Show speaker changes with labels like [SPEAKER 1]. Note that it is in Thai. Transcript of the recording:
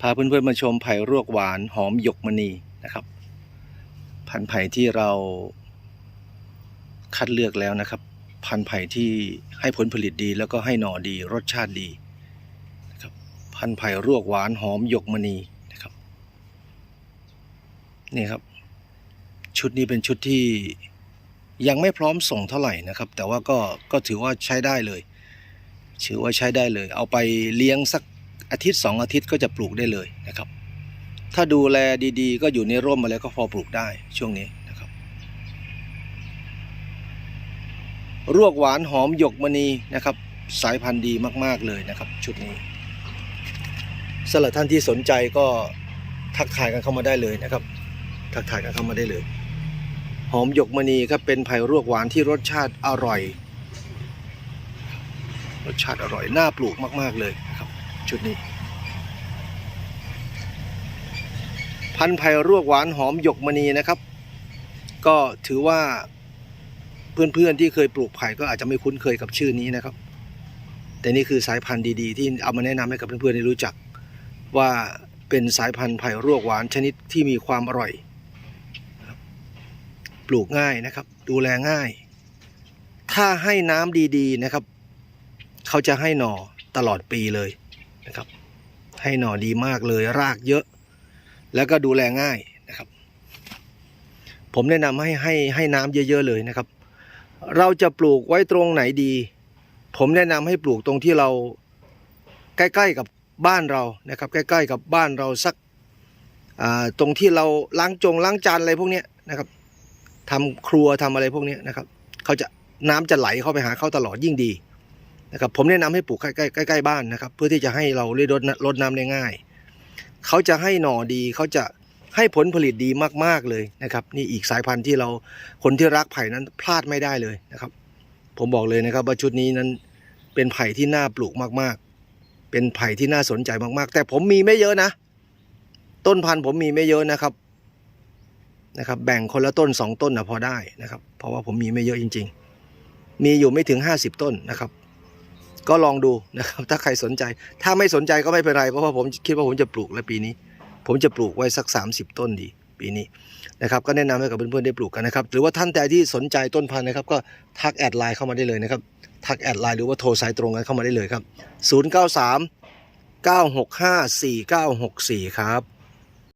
[SPEAKER 1] พาเพื่อนๆมาชมไผ่รวกหวานหอมหยกมณีนะครับ พันธุ์ไผ่ที่เราคัดเลือกแล้วนะครับ พันธุ์ไผ่ที่ให้ผลผลิตดีแล้วก็ให้หน่อดีรสชาติดีนะครับพันธุ์ไผ่รวกหวานหอมหยกมณีนะครับนี่ครับ ชุดนี้เป็นชุดที่ยังไม่พร้อมส่งเท่าไหร่นะครับ แต่ว่าก็ก็ถือว่าใช้ได้เลยถือว่าใช้ได้เลย เอาไปเลี้ยงสัก อาทิตย์สองอาทิตย์ก็จะปลูกได้เลยนะครับ ถ้าดูแลดีๆ ก็อยู่ในร่มมาแล้วก็พอปลูกได้ช่วงนี้นะครับ รวกหวานหอมหยกมณีนะครับ สายพันธุ์ดีมากๆเลยนะครับ ชุดนี้สำหรับท่านที่สนใจก็ทักทายกันเข้ามาได้เลยนะครับ ทักทายกันเข้ามาได้เลย หอมหยกมณีครับเป็นไผ่รวกหวานที่รสชาติอร่อย รสชาติอร่อยน่าปลูกมาก ๆเลยนะครับ ชุดนี้ พันธุ์ไผ่รวกหวานหอมหยกมณีนะครับ ก็ถือว่าเพื่อนๆที่เคยปลูกไผ่ก็อาจจะไม่คุ้นเคยกับชื่อนี้นะครับ แต่นี่คือสายพันธุ์ดีๆ ที่เอามาแนะนำให้กับเพื่อนๆได้รู้จัก ว่าเป็นสายพันธุ์ไผ่รวกหวานชนิดที่มีความอร่อย ปลูกง่ายนะครับ ดูแลง่าย ถ้าให้น้ำดีๆนะครับ เขาจะให้หน่อตลอดปีเลย นะครับ ให้หน่อดีมากเลยรากเยอะ แล้วก็ดูแลง่ายนะครับ ผมแนะนำให้ให้ให้น้ำเยอะ ๆ เลยนะครับ เราจะปลูกไว้ตรงไหนดี ผมแนะนำให้ปลูกตรงที่เราใกล้ๆกับบ้านเรานะครับ ใกล้ ๆ กับบ้านเราสักตรงที่เราล้างจงล้างจานอะไรพวกเนี้ยนะครับทำครัวทำอะไรพวกเนี้ยนะครับเขาจะน้ำจะไหลเข้าไปหาเขาตลอดยิ่งดี นะครับผมแนะนำให้ปลูกใกล้ๆใกล้ๆบ้านนะครับ เพื่อที่จะให้เราได้รดน้ำรดน้ำได้ง่าย เขาจะให้หน่อดีเขาจะให้ผลผลิตดีมากๆเลยนะครับ นี่อีกสายพันธุ์ที่เราคนที่รักไผ่นั้นพลาดไม่ได้เลยนะครับ ผมบอกเลยนะครับว่าชุดนี้นั้นเป็นไผ่ที่น่าปลูกมากๆ เป็นไผ่ที่น่าสนใจมากๆ แต่ผมมีไม่เยอะนะ ต้นพันธุ์ผมมีไม่เยอะนะครับนะครับ แบ่งคนละต้นสองต้นนะพอได้นะครับ เพราะว่าผมมีไม่เยอะจริง ๆ มีอยู่ไม่ถึง 50 ต้นนะครับ ก็ลองดูนะครับถ้าใครสนใจ ถ้าไม่สนใจก็ไม่เป็นไร เพราะว่าผมคิดว่าผมจะปลูกแล้วปีนี้ ผมจะปลูกไว้สัก 30 ต้นดีปีนี้นะครับก็แนะนำให้กับเพื่อนๆได้ปลูกกันนะครับหรือว่าท่านแต่ที่สนใจต้นพันธุ์นะครับก็ทักแอดไลน์เข้ามาได้เลยนะครับทักแอดไลน์หรือว่าโทรสายตรงกันเข้ามาได้เลยครับ 093 965 4964 ครับ